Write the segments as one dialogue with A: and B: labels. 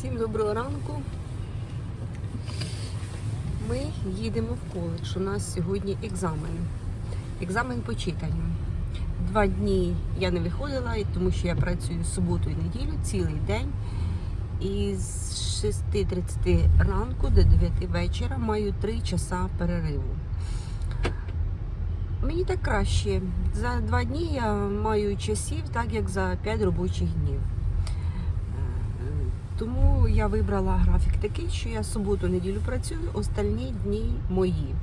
A: Всім доброго ранку. Ми їдемо в коледж. У нас сьогодні екзамен. Екзамен по читанню. Два дні я не виходила, тому що я працюю суботу і неділю цілий день. І з 6.30 ранку до 9 вечора маю 3 часа перериву. Мені так краще. За два дні я маю часів, так як за 5 робочих днів. Тому я вибрала графік такий, що я суботу-неділю працюю, остальні дні мої.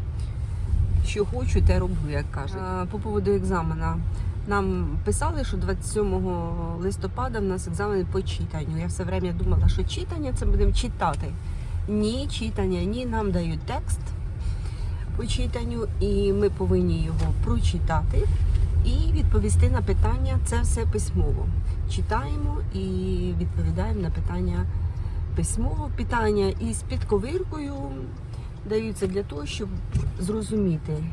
A: Що хочу, те роблю, як кажуть. Е, По поводу екзамена. Нам писали, що 27 листопада в нас екзамен по читанню. Я все время думала, що читання це будемо читати. Ні, читання, ні, нам дають текст по читанню, і ми повинні його прочитати і відповісти на питання. Це все письмово. Читаємо і відповідаємо на питання письмово. Питання із підковиркою даються для того, щоб зрозуміти,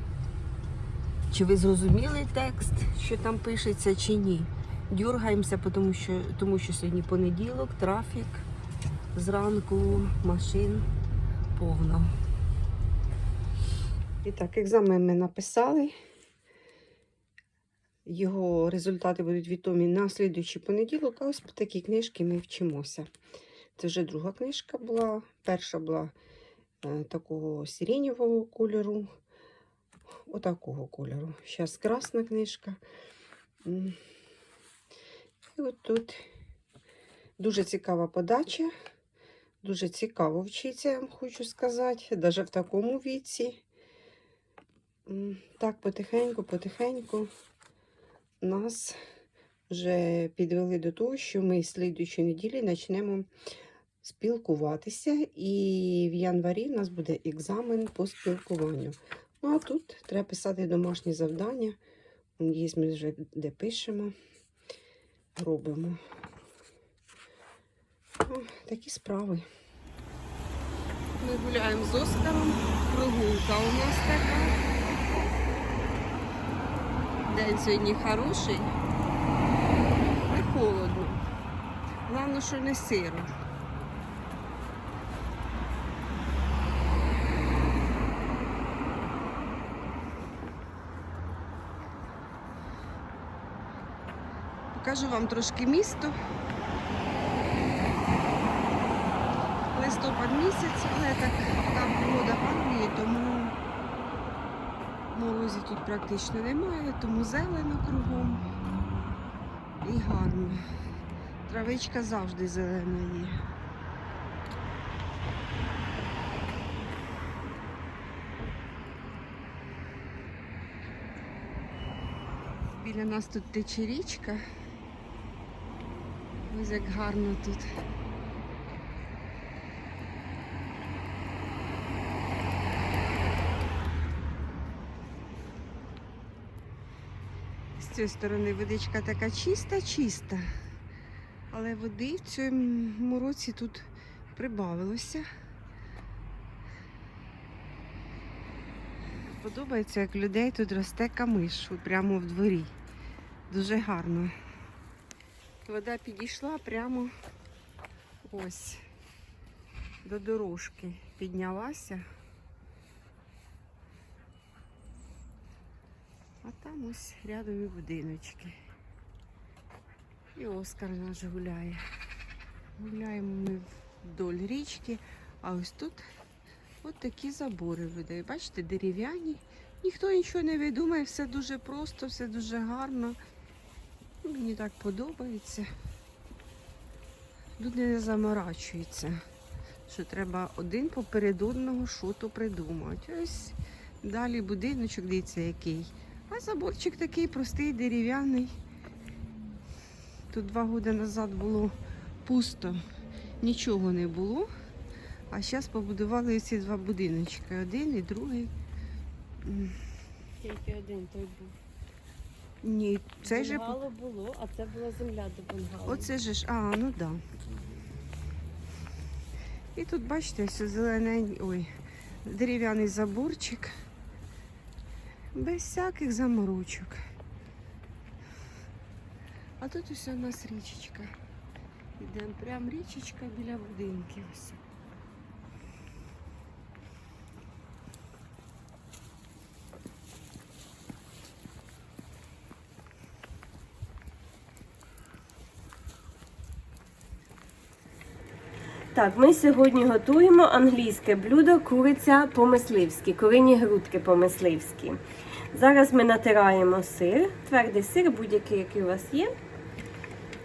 A: чи ви зрозуміли текст, що там пишеться, чи ні. Дюргаємося, тому що, тому що сьогодні понеділок, трафік, зранку машин повно. І так, екзамен ми написали. Його результати будуть відомі на слідуючий понеділок, а ось по такій книжці ми вчимося. Це вже друга книжка була. Перша була е, такого сиренєвого кольору, отакого кольору. Зараз красна книжка. І от тут дуже цікава подача. Дуже цікаво вчиться, я вам хочу сказати, навіть в такому віці. Так, потихеньку, потихеньку нас вже підвели до того, що ми слідуючої неділі почнемо спілкуватися, і в январі у нас буде екзамен по спілкуванню. Ну, а тут треба писати домашні завдання. Є ми вже де пишемо, робимо. О, такі справи. Ми гуляємо з Оскаром. Прогулка у нас така. День сьогодні хороший. Не холодно. Головне, що не сиро. Покажу вам трошки місто. Листопад місяць, але так там погода в тому морозі тут практично немає, тому зелено кругом і гарно. Травичка завжди зелена є. Біля нас тут тече річка. Ось як гарно тут. З цієї сторони водичка така чиста-чиста. Але води в цьому році тут прибавилося. Подобається, як людей тут росте камиш прямо в дворі. Дуже гарно. Вода підійшла прямо ось до дорожки. Піднялася. А там ось рядом і будиночки. І Оскар наш гуляє. Гуляємо ми вдоль річки, а ось тут от такі забори людей. Бачите, дерев'яні. Ніхто нічого не видумає, все дуже просто, все дуже гарно. Мені так подобається. Люди не заморачуються, що треба один поперед одного що придумати. Ось далі будиночок, дивіться, який. А заборчик такий простий, дерев'яний. Тут два роки назад було пусто, нічого не було. А зараз побудували ці два будиночки. Один і другий.
B: Тільки один той був.
A: Ні, же.
B: Бунгало було, а це була земля до бунгало.
A: Оце же ж, а, ну да. І тут, бачите, все зелений, ой, дерев'яний заборчик. Без всяких заморочок. А тут ось у нас річечка. Ідемо прям річечка біля будинків. Ось.
B: Так, ми сьогодні готуємо англійське блюдо куриця по-мисливськи, курині грудки по-мисливськи. Зараз ми натираємо сир, твердий сир, будь-який, який у вас є.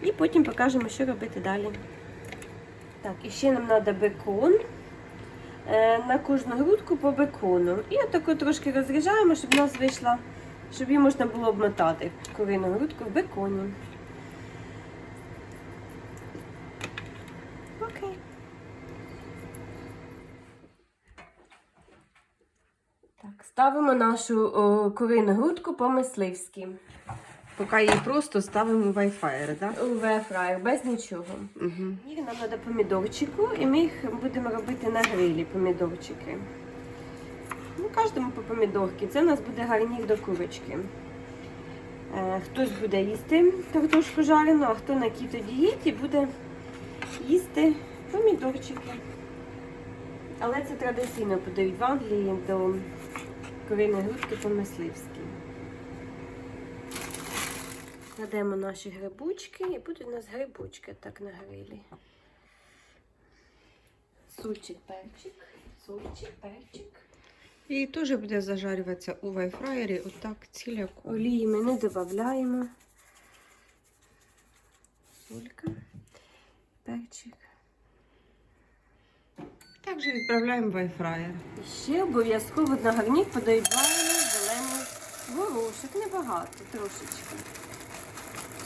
B: І потім покажемо, що робити далі. Так, і ще нам треба бекон. Е, На кожну грудку по бекону. І отако трошки розріжаємо, щоб в нас вийшла, щоб її можна було обмотати курину грудку в беконі. Окей. Так, ставимо нашу о, курину грудку по-мисливськи.
A: Поки її просто ставимо в Wi-Fi, так?
B: У вефрайер, без нічого.
A: Угу.
B: Їх нам треба помідорчику, і ми їх будемо робити на грилі, помідорчики. Ну, кожному по помідорки. Це у нас буде гарнір до курочки. Е, хтось буде їсти картошку жарену, а хто на кіто-дієті буде їсти помідорчики. Але це традиційно подають в Англії до куриної грудки по-мисливськи. Кладемо наші грибочки і будуть у нас грибочки так на грилі. Сульчик, перчик, сульчик, перчик.
A: І теж буде зажарюватися у вайфраєрі отак ціляко.
B: Олії ми не додаємо. Сулька, перчик.
A: Також відправляємо в вайфраєр.
B: Ще обов'язково на гарнір подають варений зелений горошок. Небагато, трошечки.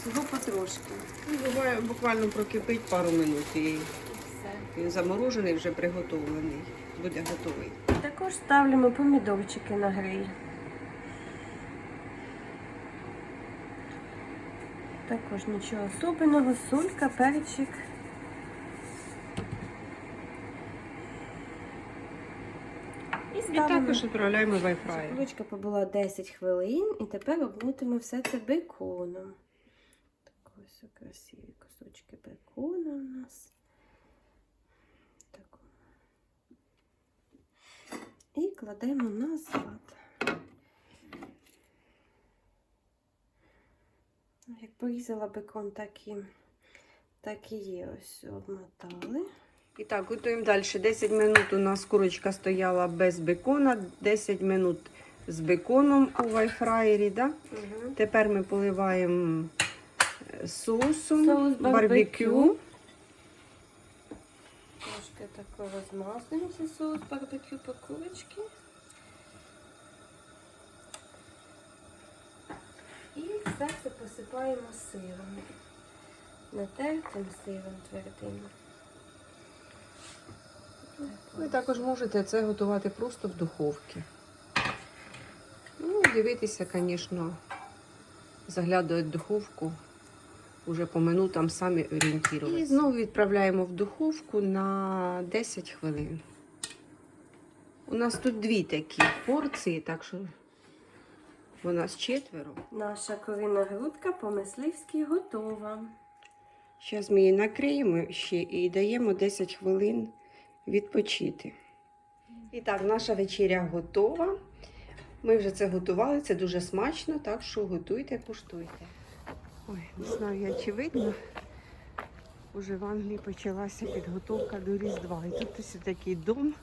B: Всього потрошки.
A: Буває, буквально прокипить пару минут і він заморожений, вже приготовлений. Буде готовий.
B: Також ставимо помідорчики на гриль. Також нічого особливого, солька, перчик. І
A: І також відправляємо в.
B: Курочка побула 10 хвилин і тепер обмутимо все це беконом. Так ось красиві кусочки бекона у нас. Так. І кладемо назад. Як порізала бекон, так і, так і є. Ось обмотали.
A: І так, готуємо далі. 10 минут у нас курочка стояла без бекона, 10 минут з беконом у вайфраєрі. Да?
B: Угу.
A: Тепер ми поливаємо е, соусом
B: Соус барбекю. Трошки тако розмазуємося соус барбекю по курочки. І все це посипаємо сиром. Натертим сиром твердим.
A: Ви також можете це готувати просто в духовці. Ну, дивитися, звісно, заглядувати в духовку. Уже по минутам самі орієнтуватися. І знову відправляємо в духовку на 10 хвилин. У нас тут дві такі порції, так що у нас четверо.
B: Наша курина грудка по-мисливськи готова.
A: Зараз ми її накриємо ще і даємо 10 хвилин відпочити. І так, наша вечеря готова. Ми вже це готували, це дуже смачно, так що готуйте, куштуйте. Ой, не знаю, я чи видно. Уже в Англії почалася підготовка до Різдва. І тут ось такий дом.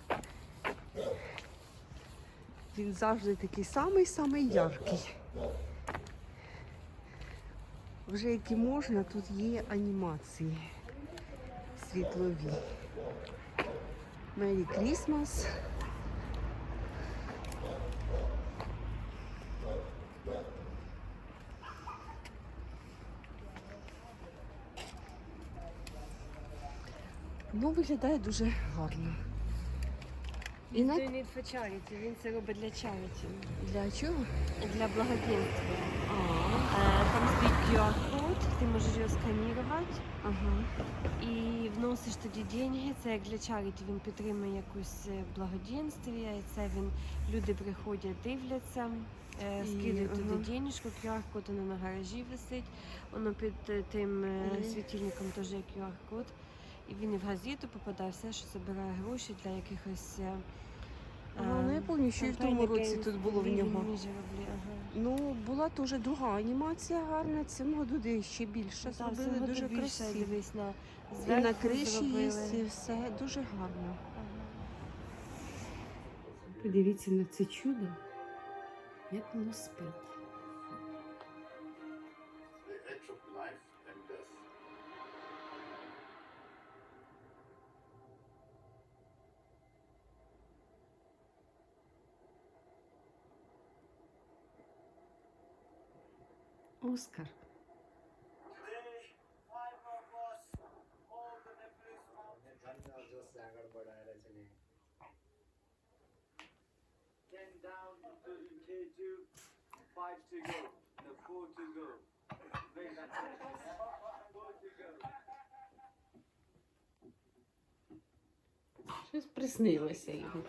A: Він завжди такий самий-самий яркий. Вже які можна, тут є анімації світлові. Мері Крісмас. Ну, виглядає дуже гарно. І на...
B: Він for charity, він це робить для charity.
A: Для чого?
B: Для благодійства. Е, Там стоїть QR-код, Ти можеш його сканірувати
A: Ага.
B: і вносиш тоді деньги. Це як для чаріті, він підтримує якусь е, благодійство, це він люди приходять, дивляться, е, скидують туди
A: ага.
B: денежку, QR-код воно на гаражі висить, воно під е, тим е,
A: Мгм.
B: світильником теж є QR-код. І він і в газету попадає все, що збирає гроші для якихось. Е,
A: ну я пам'ятаю, що і в тому році тут було в нього. Ну, була теж друга анімація гарна, цим году де ще більше
B: Так,
A: зробили, дуже красиво.
B: Дивись на
A: І на криші є і все дуже гарно. Подивіться на це чудо, як воно спить.
C: the edge of life and death.
D: Go.
A: Щось приснилося йому.